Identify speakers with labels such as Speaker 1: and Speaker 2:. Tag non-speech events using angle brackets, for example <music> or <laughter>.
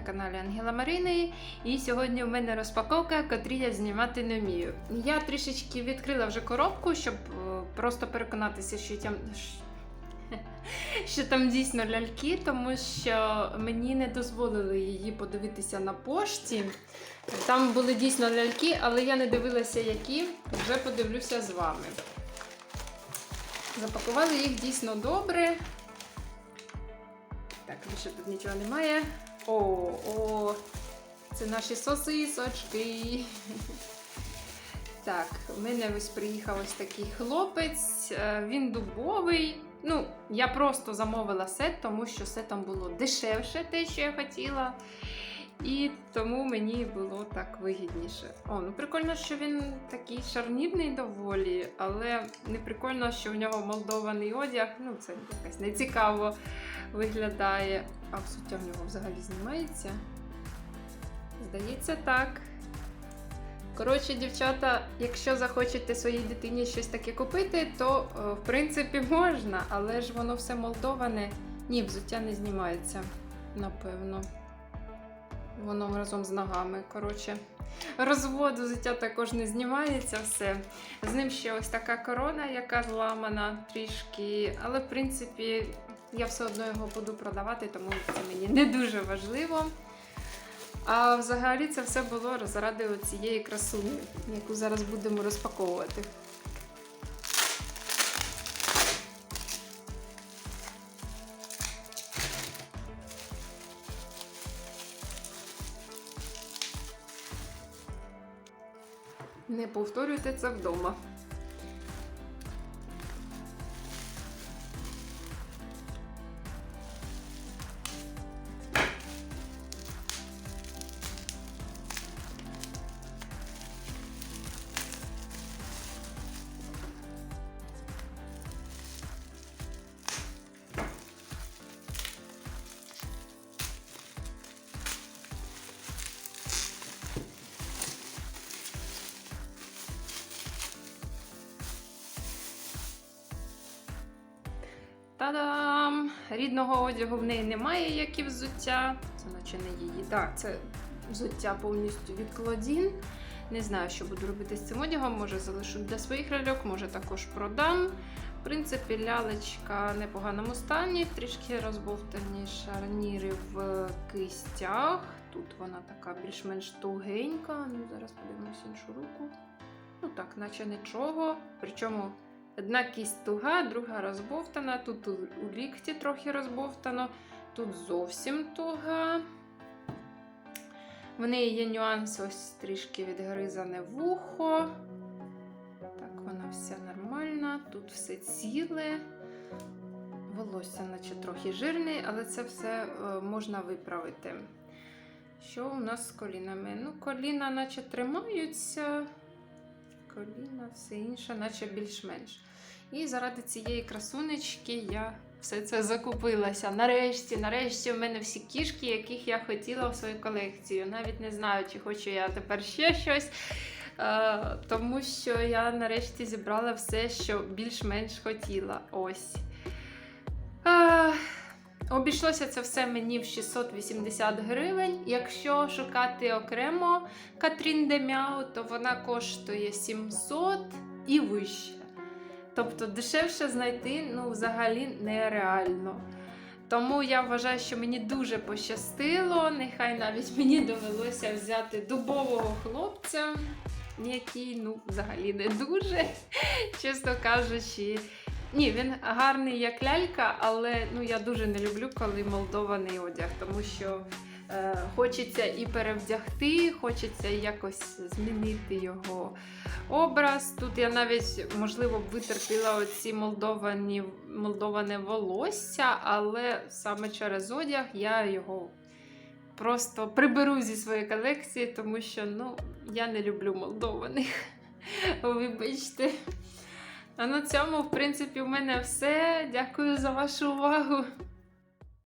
Speaker 1: на каналі Ангела Марини. І сьогодні у мене розпаковка, котрі я знімати не вмію. Я трішечки відкрила вже коробку, щоб е, просто переконатися, що там. Що там дійсно ляльки, тому що мені не дозволили її подивитися на пошті. Там були дійсно ляльки, але я не дивилася, які. Вже подивлюся з вами. Запакували їх дійсно добре. Так, більше тут нічого немає. О, о, це наші сосисочки. Так, у мене ось приїхав ось такий хлопець. е, Він дубовий. Ну, я просто замовила сет, тому що сетом було дешевше те, що я хотіла. І тому мені було так вигідніше. О, ну прикольно, що він такий шарнірний доволі, але не прикольно, що в нього молдований одяг. Ну, це якось нецікаво виглядає. А взуття в нього взагалі знімається? Здається, так. Коротше, дівчата, якщо захочете своїй дитині щось таке купити, то е, в принципі можна, але ж воно все молдоване. Ні, взуття не знімається, напевно. Воно разом з ногами. Коротше, розвод взуття також не знімається все. З ним ще ось така корона, яка зламана трішки. Але, в принципі, я все одно його буду продавати, тому це мені не дуже важливо. А взагалі це все було заради цієї красуні, яку зараз будемо розпаковувати. Не повторюйте це вдома. Та-дам! Рідного одягу в неї немає, як і взуття. Це наче не її. Так, це взуття повністю від Клодін. Не знаю, що буду робити з цим одягом. Може залишу для своїх ляльок, може також продам. В принципі, лялечка в непоганому стані, трішки розбовтані шарніри в кистях. Тут вона така більш-менш тугенька. Ну, зараз подивимось іншу руку. Ну так, наче нічого. Причому Одна кість туга, друга розбовтана. Тут у лікті трохи розбовтано, тут зовсім туга. В неї є нюанс, ось трішки відгризане вухо. Так, вона вся нормальна, тут все ціле. Волосся, наче трохи жирне, але це все е, можна виправити. Що у нас з колінами? Ну, коліна, наче тримаються коліна, все інше, наче більш-менш. І заради цієї красунечки я все це закупилася. Нарешті, нарешті, в мене всі кішки, яких я хотіла в свою колекцію. Навіть не знаю, чи хочу я тепер ще щось. Е, тому що я нарешті зібрала все, що більш-менш хотіла. Ось. Обійшлося це все мені в 680 гривень. Якщо шукати окремо Катрін Демяу, то вона коштує 700 і вище. Тобто дешевше знайти ну, взагалі нереально. Тому я вважаю, що мені дуже пощастило. Нехай навіть мені довелося взяти дубового хлопця, який ну, взагалі не дуже, <laughs> чесно кажучи. Ні, він гарний як лялька, але ну, я дуже не люблю, коли молдований одяг, тому що е, хочеться і перевдягти, хочеться якось змінити його образ. Тут я навіть, можливо, витерпіла оці молдовані, молдоване волосся, але саме через одяг я його просто приберу зі своєї колекції, тому що ну, я не люблю молдованих. <laughs> Вибачте. А на цьому, в принципі, у мене все. Дякую за вашу увагу.